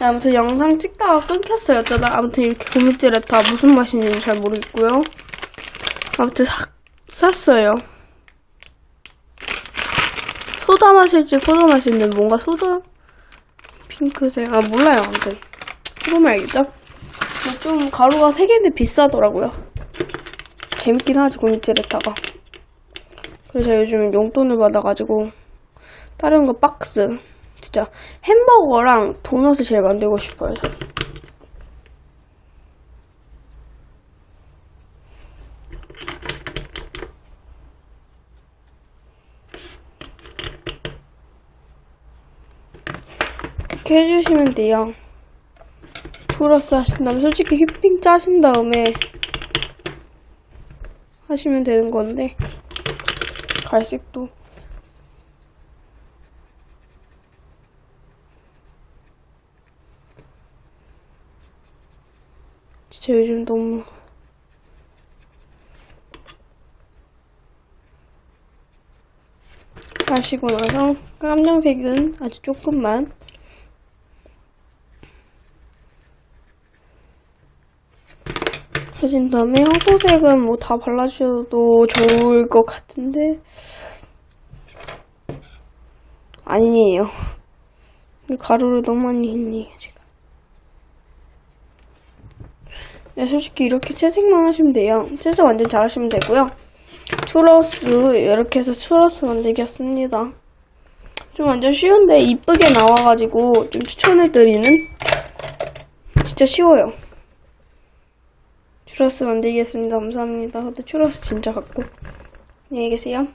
네, 아무튼 영상 찍다가 끊겼어요. 어쩌다 아무튼 이렇게 고무줄 에 다 무슨 맛인지 잘 모르겠고요. 아무튼 사, 샀어요. 소다 맛일지 포도 맛일지 뭔가 소다 핑크색 아 몰라요 아무튼 해보면 알겠죠? 근데 좀 가루가 3개인데 비싸더라고요. 재밌긴 하지 고무줄에다가 그래서 요즘 용돈을 받아가지고 다른 거 박스 진짜 햄버거랑 도넛을 제일 만들고 싶어요. 이렇게 해주시면 돼요. 플러스 하신 다음에 솔직히 휘핑 짜신 다음에 하시면 되는 건데 갈색도 진짜 요즘 너무 하시고 나서 깜장색은 아주 조금만. 하신 다음에 화보색은 뭐 다 발라주셔도 좋을 것 같은데. 아니에요. 이 가루를 너무 많이 했네요 제가. 네, 솔직히 이렇게 채색만 하시면 돼요. 채색 완전 잘 하시면 되고요. 추러스 이렇게 해서 추러스 만들기 했습니다. 좀 완전 쉬운데 이쁘게 나와가지고 좀 추천해드리는 진짜 쉬워요. 추러스 만들겠습니다. 감사합니다. 근데 추러스 진짜 갖고 안녕히 계세요.